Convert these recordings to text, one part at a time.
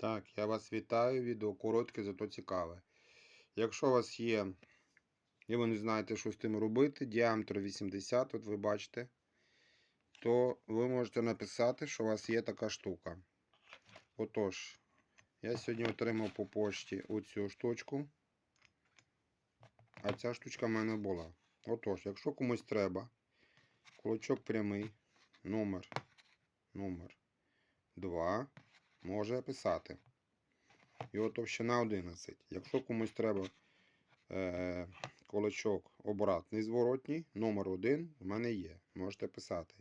Так, я вас вітаю. Відео коротке, зато цікаве. Якщо у вас є, і ви не знаєте, що з тим робити, діаметр 80, от ви бачите, то ви можете написати, що у вас є така штука. Отож, я сьогодні отримав по пошті оцю штучку. А ця штучка в мене була. Отож, якщо комусь треба, кулачок прямий, номер, номер 2, може писати. Його товщина 11. Якщо комусь треба е, кулачок обратний зворотній, номер 1 в мене є. Можете писати.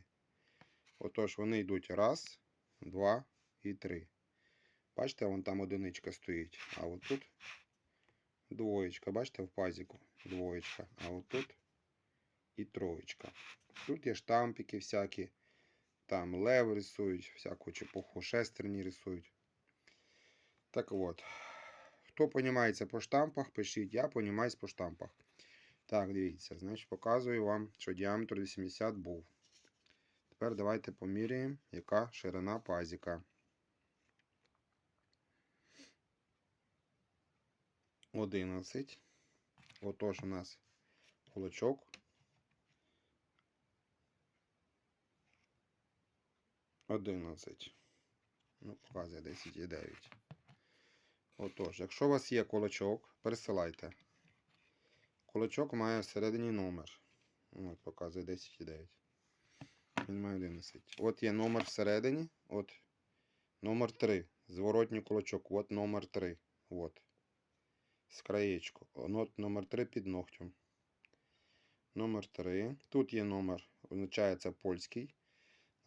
Отож, вони йдуть раз, два і три. Бачите, вон там одиничка стоїть. А от тут двоєчка. Бачите, в пазіку двоєчка. А от тут і троєчка. Тут є штампики всякі. Там лев рисують, всяку чепуху, шестерні рисують. Так от. Хто понімається по штампах, пишіть. Я понімаюсь по штампах. Так, дивіться, значить, показую вам, що діаметр 80 був. Тепер давайте поміряємо, яка ширина пазіка. Одинадцять. Отож у нас кулачок. Одинадцять. Ну, показує 10,9. Отож, якщо у вас є кулачок, пересилайте. Кулачок має всередині номер. От, показує 10,9. Він має 11. От є номер всередині. От номер 3. Зворотній кулачок. От номер 3. От. З краєчку. От номер 3 під ногтем. Номер 3. Тут є номер, означається польський.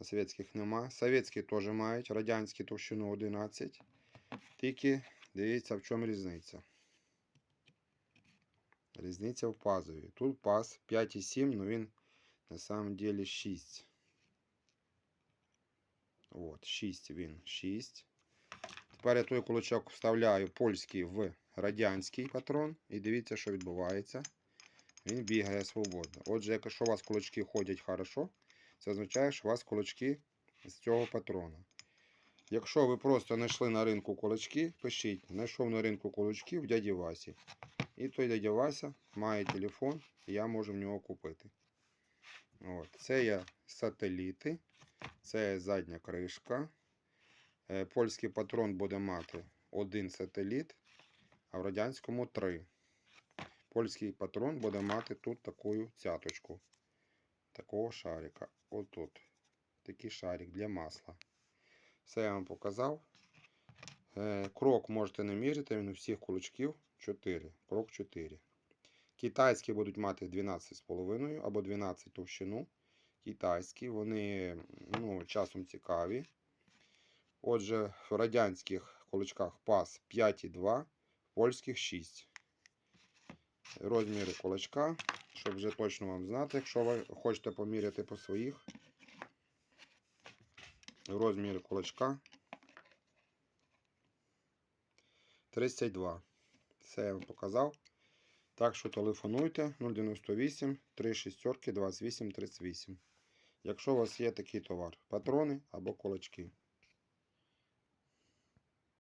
На совєтських нема. Совєтські теж мають. Радянські товщину 11. Тільки дивіться, в чому різниця. Різниця в пазові. Тут паз 5,7, але він на самом деле 6. От, 6 він 6. Тепер я той кулачок вставляю польський в радянський патрон. І дивіться, що відбувається. Він бігає свободно. Отже, якщо у вас кулачки ходять хорошо, це означає, що у вас кулачки з цього патрона. Якщо ви просто знайшли на ринку кулачки, пишіть, знайшов на ринку кулачки в дяді Васі. І той дядя Вася має телефон, і я можу в нього купити. От. Це є сателіти, це задня кришка. Е, Польський патрон буде мати один сателіт, а в радянському три. Польський патрон буде мати тут таку цяточку. Такого шарика. Отут. Такий шарик для масла. Все я вам показав. Е, Крок можете не міряти, він у всіх кулачків 4. Крок 4. Китайські будуть мати 12,5 або 12 товщину. Китайські, вони ну, часом цікаві. Отже, в радянських кулачках пас 5,2, в польських 6. Розміри кулачка, щоб вже точно вам знати, якщо ви хочете поміряти по своїх. Розміри кулачка 32. Це я вам показав. Так що телефонуйте 098 36 28 38. Якщо у вас є такий товар, патрони або кулачки.